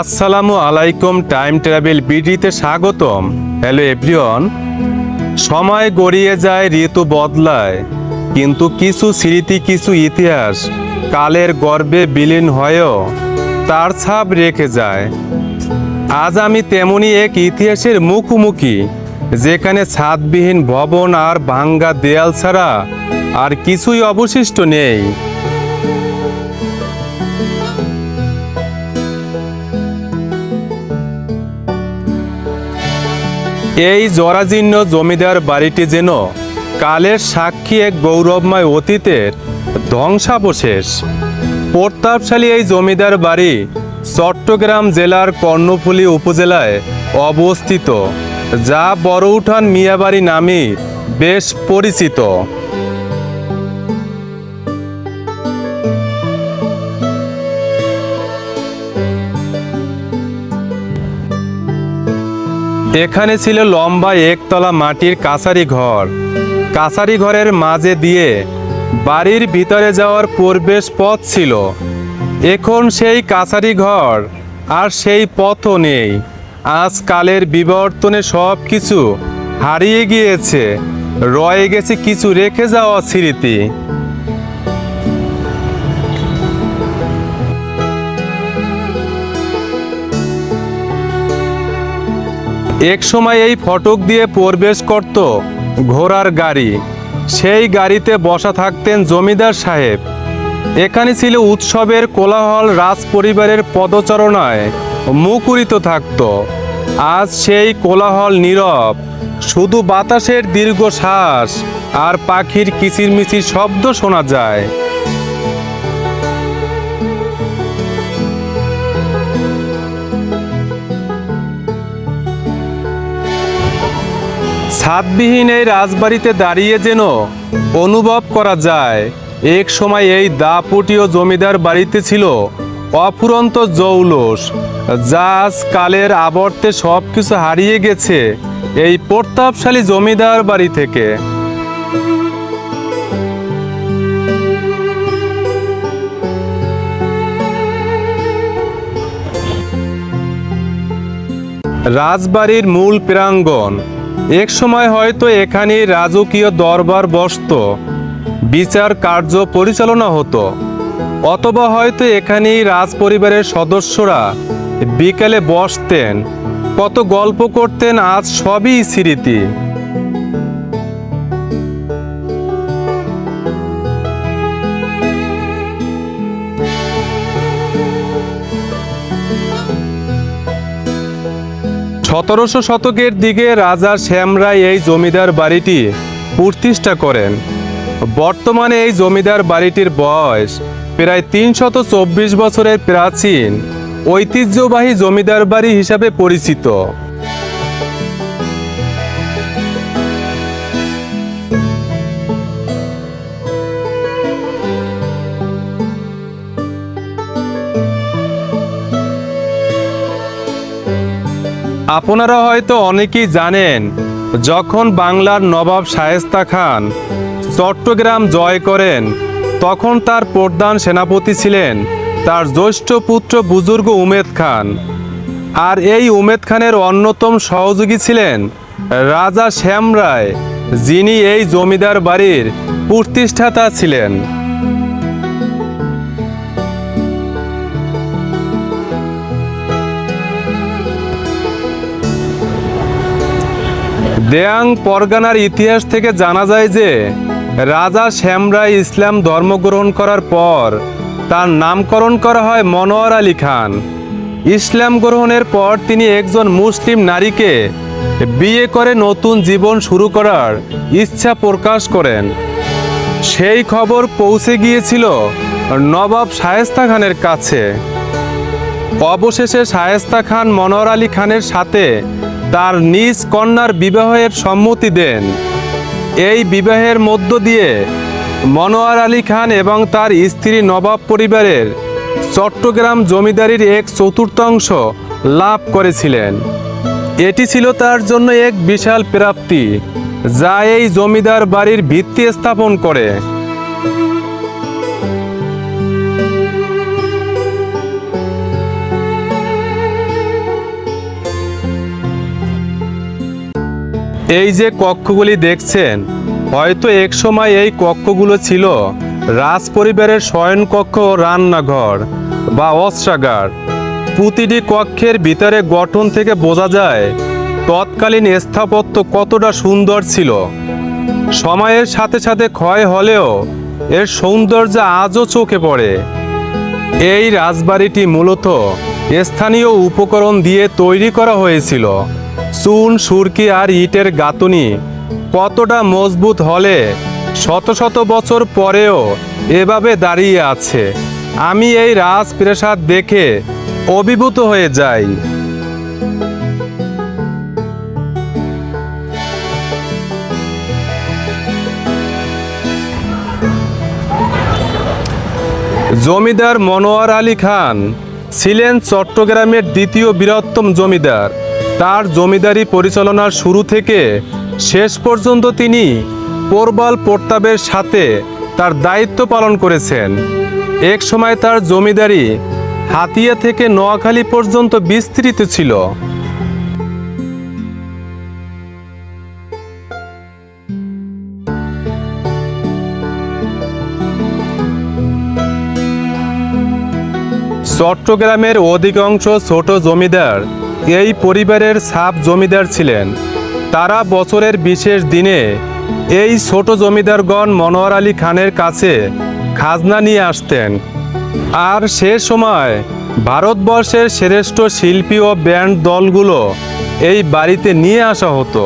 আসসালামু আলাইকুম, time travel বিডিতে স্বাগতম। হ্যালো এভরিওয়ান, সময় গড়িয়ে যায়, ঋতু বদলায়। কিন্তু কিছু স্মৃতি, কিছু ইতিহাস কালের গর্বে বিলীন হয়েও তার ছাপ রেখে যায়। আজ আমি তেমনি এক ইতিহাসের মুখোমুখি, যেখানে ছাদবিহীন ভবন আর ভাঙ্গা দেয়াল ছাড়া আর কিছুই অবশিষ্ট নেই। এই জরাজীর্ণ জমিদার বাড়িটি যেন কালের সাক্ষী এক গৌরবময় অতীতের ধ্বংসাবশেষ। প্রতাপশালী এই জমিদার বাড়ি চট্টগ্রাম জেলার কর্ণফুলী উপজেলায় অবস্থিত, যা বড় উঠান মিয়াবাড়ি নামে বেশ পরিচিত। এখানে ছিল লম্বা একতলা মাটির কাছারি ঘর। কাছারি ঘরের মাঝে দিয়ে বাড়ির ভিতরে যাওয়ার প্রবেশ পথ ছিল। এখন সেই কাছারি ঘর আর সেই পথও নেই। আজকালের বিবর্তনে সব কিছু হারিয়ে গিয়েছে। রয়ে গেছে কিছু রেখে যাওয়া স্মৃতি। এক সময় এই ফটক দিয়ে প্রবেশ করত ঘোড়ার গাড়ি। সেই গাড়িতে বসা থাকতেন জমিদার সাহেব। এখানে ছিল উৎসবের কোলাহল রাজ পরিবারের পদচারণায় মুখরিত থাকত। আজ সেই কোলাহল নীরব। শুধু বাতাসের দীর্ঘ শ্বাস আর পাখির কিচিরমিচির শব্দ শোনা যায়। ছাদবিহীন এই রাজবাড়িতে দাঁড়িয়ে যেন অনুভব করা যায়। এক সময় এই দাপুটীয় জমিদার বাড়িতে ছিল অফুরন্ত জৌলস, যা কালের আবর্তে সব কিছু হারিয়ে গেছে এই প্রতাপশালী জমিদার বাড়ি থেকে। রাজবাড়ির মূল প্রাঙ্গণ এক সময় হয়তো এখানে রাজকীয় দরবার বসত, বিচার কার্য পরিচালনা হতো, অথবা হয়তো এখানেই রাজ পরিবারের সদস্যরা বিকেলে বসতেন, কত গল্প করতেন, আজ সবই স্মৃতি। সতেরোশো শতকের দিকে রাজা শ্যামরায় এই জমিদার বাড়িটি প্রতিষ্ঠা করেন। বর্তমানে এই জমিদার বাড়িটির বয়স প্রায় তিনশত চব্বিশ বছরের প্রাচীন ঐতিহ্যবাহী জমিদার বাড়ি হিসাবে পরিচিত। আপনারা হয়তো অনেকেই জানেন, যখন বাংলার নবাব শায়েস্তা খান চট্টগ্রাম জয় করেন, তখন তার প্রধান সেনাপতি ছিলেন তার জ্যৈষ্ঠ পুত্র বুজুর্গ উমেদ খান। আর এই উমেদ খানের অন্যতম সহযোগী ছিলেন রাজা শ্যাম রায় যিনি এই জমিদার বাড়ির প্রতিষ্ঠাতা ছিলেন। দেয়াং পরগানার ইতিহাস থেকে জানা যায় যে, রাজা শ্যামরায় ইসলাম ধর্মগ্রহণ করার পর তার নামকরণ করা হয় মনোয়ার আলী খান। ইসলাম গ্রহণের পর তিনি একজন মুসলিম নারীকে বিয়ে করে নতুন জীবন শুরু করার ইচ্ছা প্রকাশ করেন। সেই খবর পৌঁছে গিয়েছিল নবাব শায়েস্তা খানের কাছে। অবশেষে শায়েস্তা খান মনোয়ার আলী খানের সাথে তার নিজ কন্যার বিবাহের সম্মতি দেন। এই বিবাহের মধ্য দিয়ে মনোয়ার আলী খান এবং তার স্ত্রী নবাব পরিবারের চট্টগ্রাম জমিদারির এক চতুর্থাংশ লাভ করেছিলেন। এটি ছিল তার জন্য এক বিশাল প্রাপ্তি, যা এই জমিদার বাড়ির ভিত্তি স্থাপন করে। এই যে কক্ষগুলি দেখছেন, হয়তো একসময় এই কক্ষগুলো ছিল রাজ পরিবারের শয়নকক্ষ ও রান্নাঘর বা অস্ত্রাগার। প্রতিটি কক্ষের ভিতরে গঠন থেকে বোঝা যায় তৎকালীন স্থাপত্য কতটা সুন্দর ছিল। সময়ের সাথে সাথে ক্ষয় হলেও এর সৌন্দর্য আজও চোখে পড়ে। এই রাজবাড়িটি মূলত স্থানীয় উপকরণ দিয়ে তৈরি করা হয়েছিল। চুন, সুরকি আর ইটের গাঁথুনি কতটা মজবুত হলে শত শত বছর পরেও এভাবে দাঁড়িয়ে আছে। আমি এই রাজপ্রাসাদ দেখে অভিভূত হয়ে যাই। জমিদার মনোয়ার আলী খান ছিলেন চট্টগ্রামের দ্বিতীয় বৃহত্তম জমিদার। তার জমিদারি পরিচালনার শুরু থেকে শেষ পর্যন্ত তিনি পোরবাল প্রতাপের সাথে তার দায়িত্ব পালন করেছেন। এক সময় তার জমিদারি হাতিয়া থেকে নোয়াখালী পর্যন্ত বিস্তৃত ছিল। চট্টগ্রামের অধিকাংশ ছোট জমিদার এই পরিবারের সাব জমিদার ছিলেন। তারা বছরের বিশেষ দিনে এই ছোট জমিদারগণ মনোয়ার আলী খানের কাছে খাজনা নিয়ে আসতেন। আর সে সময় ভারতবর্ষের শ্রেষ্ঠ শিল্পী ও ব্যান্ড দলগুলো এই বাড়িতে নিয়ে আসা হতো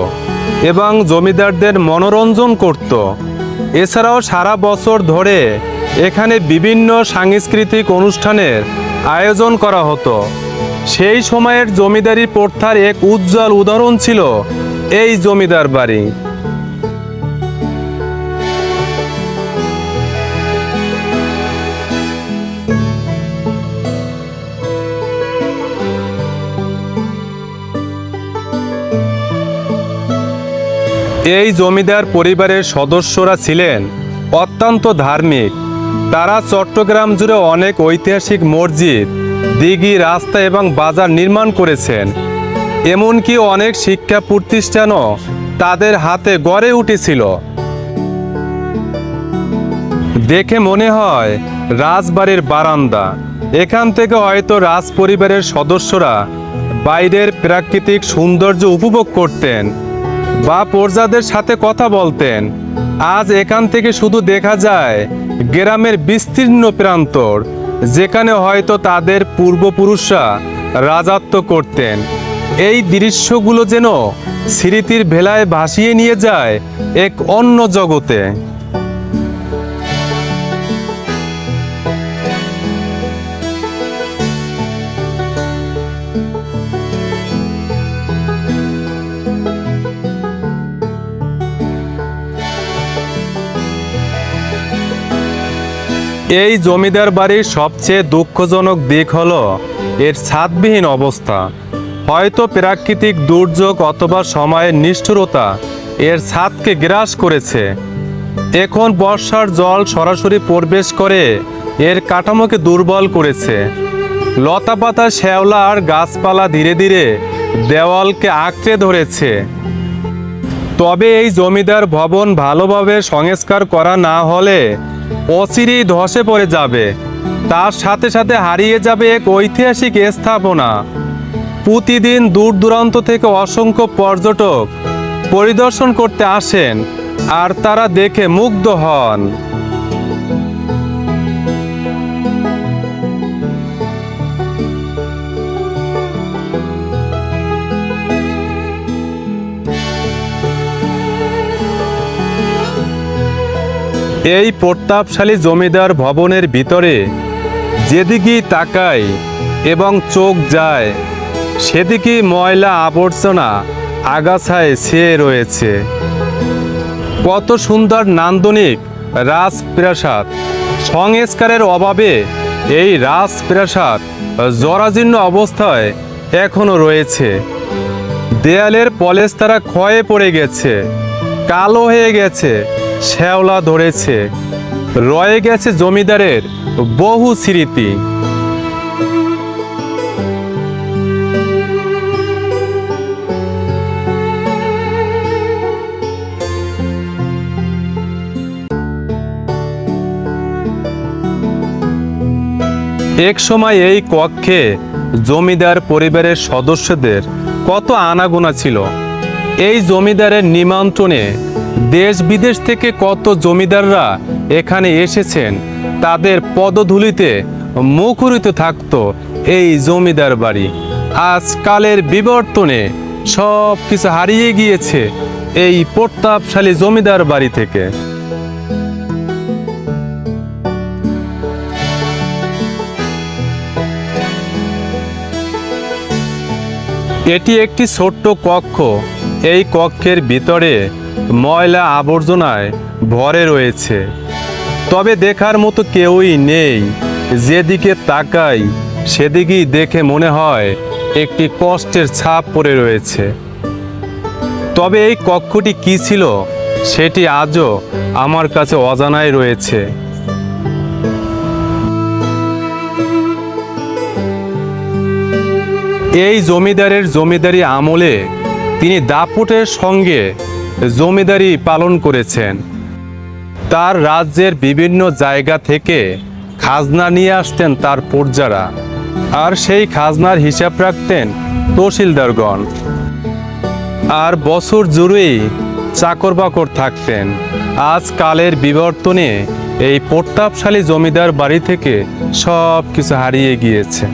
এবং জমিদারদের মনোরঞ্জন করত। এছাড়াও সারা বছর ধরে এখানে বিভিন্ন সাংস্কৃতিক অনুষ্ঠানের আয়োজন করা হতো। সেই সময়ের জমিদারি প্রথার এক উজ্জ্বল উদাহরণ ছিল এই জমিদার বাড়ি। এই জমিদার পরিবারের সদস্যরা ছিলেন অত্যন্ত ধার্মিক। তারা চট্টগ্রাম জুড়ে অনেক ঐতিহাসিক মসজিদ দিঘি রাস্তা এবং বাজার নির্মাণ করেছেন। এমনকি অনেক শিক্ষা প্রতিষ্ঠানও তাদের হাতে গড়ে উঠেছিল। দেখে মনে হয়, রাজবাড়ির বারান্দা। এখান থেকে হয়তো রাজ পরিবারের সদস্যরা বাইরের প্রাকৃতিক সৌন্দর্য উপভোগ করতেন বা প্রজাদের সাথে কথা বলতেন। আজ এখান থেকে শুধু দেখা যায় গ্রামের বিস্তীর্ণ প্রান্তর। যেখানে হয়তো তাদের পূর্বপুরুষরা রাজত্ব করতেন। এই দৃশ্যগুলো যেন স্মৃতির ভেলায় ভাসিয়ে নিয়ে যায় এক অন্য জগতে। এই জমিদার বাড়ির সবচেয়ে দুঃখজনক দিক হল এর ছাদবিহীন অবস্থা। হয়তো প্রাকৃতিক দুর্যোগ অথবা সময়ের নিষ্ঠুরতা এর ছাদকে গ্রাস করেছে। এখন বর্ষার জল সরাসরি প্রবেশ করে এর কাঠামোকে দুর্বল করেছে। লতাপাতা, শ্যাওলা আর গাছপালা ধীরে ধীরে দেওয়ালকে আঁকড়ে ধরেছে। তবে এই জমিদার ভবন ভালোভাবে সংস্কার করা না হলে অচিরেই ধসে পড়ে যাবে। তার সাথে সাথে হারিয়ে যাবে এক ঐতিহাসিক স্থাপনা। প্রতিদিন দূর দূরান্ত থেকে অসংখ্য পর্যটক পরিদর্শন করতে আসেন আর তারা দেখে মুগ্ধ হন। এই প্রতাপশালী জমিদার ভবনের ভিতরে যেদিকেই তাকায় এবং চোখ যায় সেদিকেই ময়লা আবর্জনা আগাছায় ছেয়ে রয়েছে। কত সুন্দর নান্দনিক রাজপ্রাসাদ। সংস্কারের অভাবে এই রাজপ্রাসাদ জরাজীর্ণ অবস্থায় এখনও রয়েছে। দেয়ালের পলেস্তারা ক্ষয়ে পড়ে গেছে, কালো হয়ে গেছে। শ্যাওলা ধরেছে। রয়ে গেছে জমিদারের বহু স্মৃতি। এক সময় এই কক্ষে জমিদার পরিবারের সদস্যদের কত আনাগোনা ছিল। এই জমিদারের নিমন্ত্রণে দেশ বিদেশ থেকে কত জমিদাররা এখানে এসেছেন, তাদের পদধূলিতে মুখরিত থাকত এই জমিদার বাড়ি। আজকালের বিবর্তনে সব কিছু হারিয়ে গিয়েছে এই প্রতাপশালী জমিদার বাড়ি থেকে। এটি একটি ছোট্ট কক্ষ। এই কক্ষের ভিতরে ময়লা আবর্জনায় ভরে রয়েছে। তবে দেখার মতো কেউই নেই। যেদিকে তাকাই, সেদিকেই দেখে মনে হয় একটি কষ্টের ছাপ পড়ে রয়েছে। তবে এই কক্ষটি কি ছিল, সেটি আজও আমার কাছে অজানাই রয়েছে। এই জমিদারের জমিদারি আমলে তিনি দাপুটের সঙ্গে জমিদারি পালন করেছেন। তার রাজ্যের বিভিন্ন জায়গা থেকে খাজনা নিয়ে আসতেন তার প্রজারা। আর সেই খাজনার হিসাব রাখতেন তহসিলদারগণ। আর বছর জুড়েই চাকর বাকর থাকতেন। আজ কালের বিবর্তনে এই প্রতাপশালী জমিদার বাড়ি থেকে সব কিছু হারিয়ে গিয়েছে।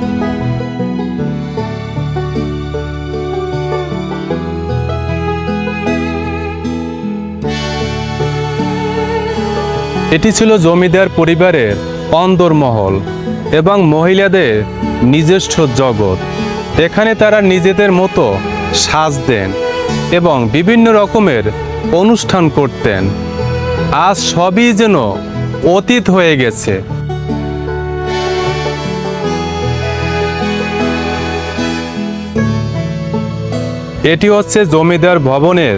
এটি ছিল জমিদার পরিবারের অন্দরমহল এবং মহিলাদের নিজস্ব জগৎ। এখানে তারা নিজেদের মতো সাজতেন এবং বিভিন্ন রকমের অনুষ্ঠান করতেন। আজ সবই যেন অতীত হয়ে গেছে। এটি হচ্ছে জমিদার ভবনের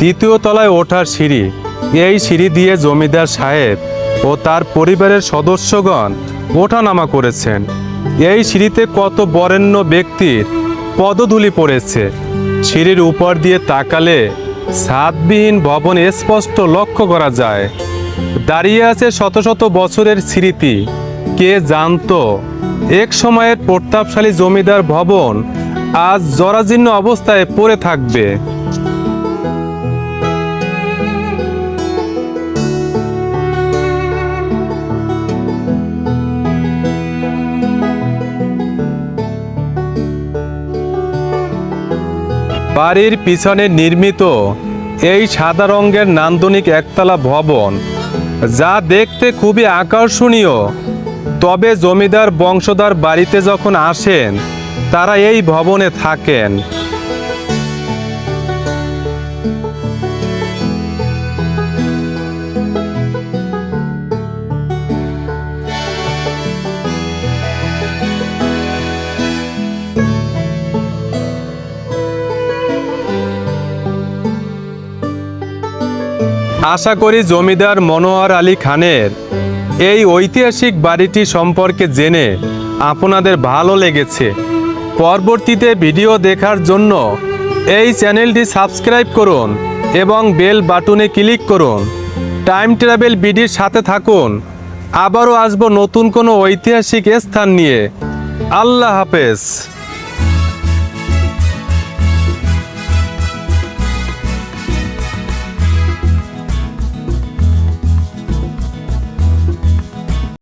দ্বিতীয় তলায় ওঠার সিঁড়ি। এই সিঁড়ি দিয়ে জমিদার সাহেব ও তার পরিবারের সদস্যগণ ওঠানামা করেছেন। এই সিঁড়িতে কত বরেণ্য ব্যক্তির পদধূলি পড়েছে। সিঁড়ির উপর দিয়ে তাকালে ছাদবিহীন ভবন স্পষ্ট লক্ষ্য করা যায়। দাঁড়িয়ে আছে শত শত বছরের স্মৃতি। কে জানতো? এক সময়ের প্রতাপশালী জমিদার ভবন আজ জরাজীর্ণ অবস্থায় পড়ে থাকবে। বাড়ির পিছনে নির্মিত এই সাদা রঙের নান্দনিক একতলা ভবন, যা দেখতে খুবই আকর্ষণীয়। তবে জমিদার বংশধর বাড়িতে যখন আসেন, তারা এই ভবনে থাকেন। আশা করি জমিদার মনোয়ার আলী খানের এই ঐতিহাসিক বাড়িটি সম্পর্কে জেনে আপনাদের ভালো লেগেছে। পরবর্তীতে ভিডিও দেখার জন্য এই চ্যানেলটি সাবস্ক্রাইব করুন এবং বেল বাটনে ক্লিক করুন। টাইম ট্রাভেল বিডির সাথে থাকুন। আবারও আসব নতুন কোনো ঐতিহাসিক স্থান নিয়ে। আল্লাহ হাফেজ।